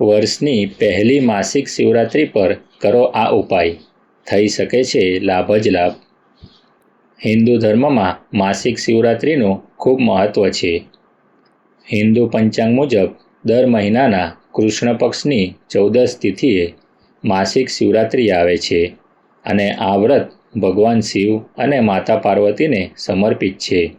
વર્ષની પહેલી માસિક શિવરાત્રિ પર કરો આ ઉપાય. થઈ શકે છે લાભ જ લાભ. હિન્દુ ધર્મમાં માસિક શિવરાત્રિનું ખૂબ મહત્ત્વ છે. હિન્દુ પંચાંગ મુજબ દર મહિનાના કૃષ્ણ પક્ષની ચૌદસ તિથિએ માસિક શિવરાત્રિ આવે છે અને આ વ્રત ભગવાન શિવ અને માતા પાર્વતીને સમર્પિત છે.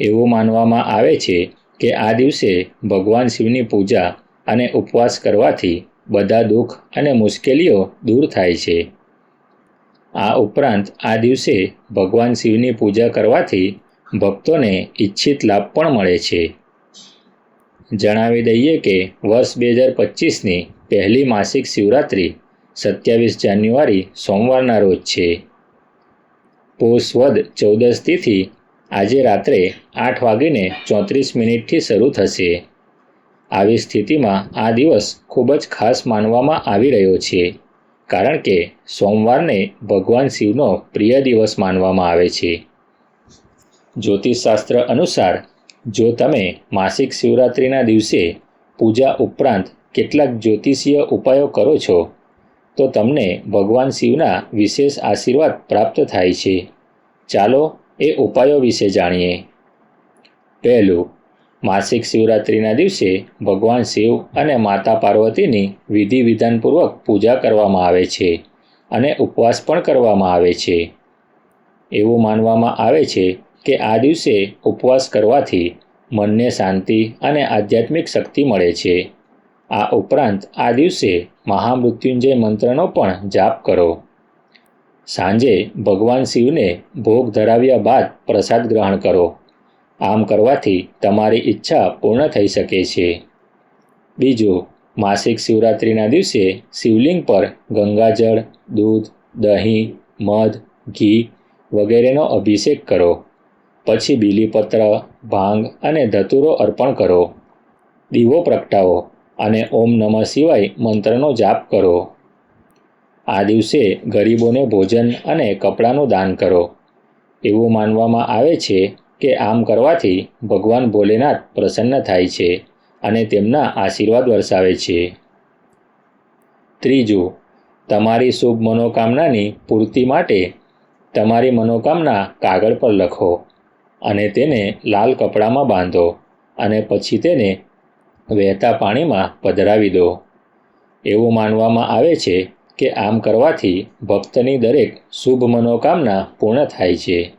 એવું માનવામાં આવે છે કે આ દિવસે ભગવાન શિવની પૂજા અને ઉપવાસ કરવાથી બધા દુઃખ અને મુશ્કેલીઓ દૂર થાય છે. આ ઉપરાંત આ દિવસે ભગવાન શિવની પૂજા કરવાથી ભક્તોને ઈચ્છિત લાભ પણ મળે છે. જણાવી દઈએ કે વર્ષ બે હજાર પચીસની પહેલી માસિક શિવરાત્રિ સત્યાવીસ જાન્યુઆરી સોમવારના રોજ છે. પોષ વદ ચૌદસ તિથિ આજે રાત્રે આઠ વાગીને ચોત્રીસ મિનિટથી શરૂ થશે. આવી સ્થિતિમાં આ દિવસ ખૂબ જ ખાસ માનવામાં આવી રહ્યો છે. કારણ કે સોમવારને ભગવાન શિવનો પ્રિય દિવસ માનવામાં આવે છે. જ્યોતિષશાસ્ત્ર અનુસાર, જો તમે માસિક શિવરાત્રિના દિવસે પૂજા ઉપરાંત કેટલાક જ્યોતિષીય ઉપાયો કરો છો, તો તમને ભગવાન શિવના વિશેષ આશીર્વાદ પ્રાપ્ત થાય છે. ચાલો એ ઉપાયો વિશે જાણીએ. પહેલું માસિક શિવરાત્રિના દિવસે ભગવાન શિવ અને માતા પાર્વતીની વિધિ વિધાનપૂર્વક પૂજા કરવામાં આવે છે અને ઉપવાસ પણ કરવામાં આવે છે. એવું માનવામાં આવે છે કે આ દિવસે ઉપવાસ કરવાથી મનને શાંતિ અને આધ્યાત્મિક શક્તિ મળે છે. આ ઉપરાંત આ દિવસે મહામૃત્યુંજય મંત્રનો પણ જાપ કરો. સાંજે ભગવાન શિવને ભોગ ધરાવ્યા બાદ પ્રસાદ ગ્રહણ કરો. આમ કરવાથી તમારી ઈચ્છા પૂર્ણ થઈ શકે છે. બીજું, માસિક શિવરાત્રિના દિવસે શિવલિંગ પર ગંગાજળ, દૂધ, દહીં, મધ, ઘી વગેરેનો અભિષેક કરો. પછી બીલીપત્ર, ભાંગ અને ધતુરો અર્પણ કરો. દીવો પ્રગટાવો અને ઓમ નમઃ શિવાય મંત્રનો જાપ કરો. આ દિવસે ગરીબોને ભોજન અને કપડાનું દાન કરો. એવું માનવામાં આવે છે કે આમ કરવાથી ભગવાન ભોલેનાથ પ્રસન્ન થાય છે અને તેમના આશીર્વાદ વરસાવે છે. ત્રીજું, તમારી શુભ મનોકામનાની પૂર્તિ માટે તમારી મનોકામના કાગળ પર લખો અને તેને લાલ કપડામાં બાંધો અને પછી તેને વહેતા પાણીમાં પધરાવી દો. એવું માનવામાં આવે છે કે આમ કરવાથી ભક્તની દરેક શુભ મનોકામના પૂર્ણ થાય છે.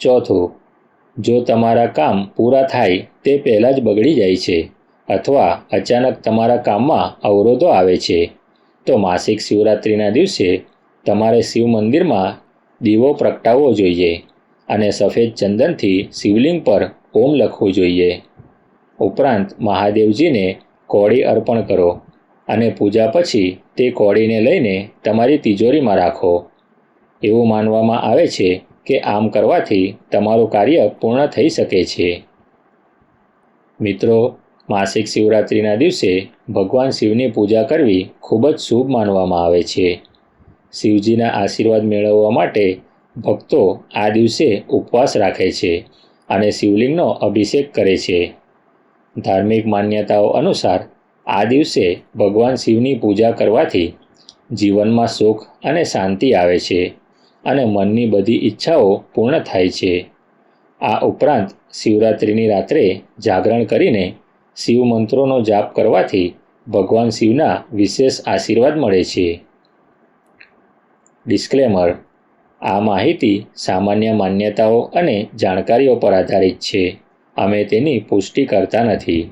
ચોથું, જો તમારા કામ પૂરા થાય તે પહેલાં જ બગડી જાય છે અથવા અચાનક તમારા કામમાં અવરોધો આવે છે, તો માસિક શિવરાત્રિના દિવસે તમારે શિવ મંદિરમાં દીવો પ્રગટાવવો જોઈએ અને સફેદ ચંદનથી શિવલિંગ પર ઓમ લખવું જોઈએ. ઉપરાંત મહાદેવજીને કોળી અર્પણ કરો અને પૂજા પછી તે કોળીને લઈને તમારી તિજોરીમાં રાખો. એવું માનવામાં આવે છે કે આમ કરવાથી તમારું કાર્ય પૂર્ણ થઈ શકે છે. મિત્રો, માસિક શિવરાત્રિના દિવસે ભગવાન શિવની પૂજા કરવી ખૂબ જ શુભ માનવામાં આવે છે. શિવજીના આશીર્વાદ મેળવવા માટે ભક્તો આ દિવસે ઉપવાસ રાખે છે અને શિવલિંગનો અભિષેક કરે છે. ધાર્મિક માન્યતાઓ અનુસાર આ દિવસે ભગવાન શિવની પૂજા કરવાથી જીવનમાં સુખ અને શાંતિ આવે છે. અને મનની બધી ઈચ્છાઓ પૂર્ણ થાય છે. આ ઉપરાંત શિવરાત્રિની રાત્રે જાગરણ કરીને શિવ મંત્રોનો જાપ કરવાથી ભગવાન શિવના વિશેષ આશીર્વાદ મળે છે. ડિસ્ક્લેમર. આ માહિતી સામાન્ય માન્યતાઓ અને જાણકારીઓ પર આધારિત છે. અમે તેની પુષ્ટિ કરતા નથી.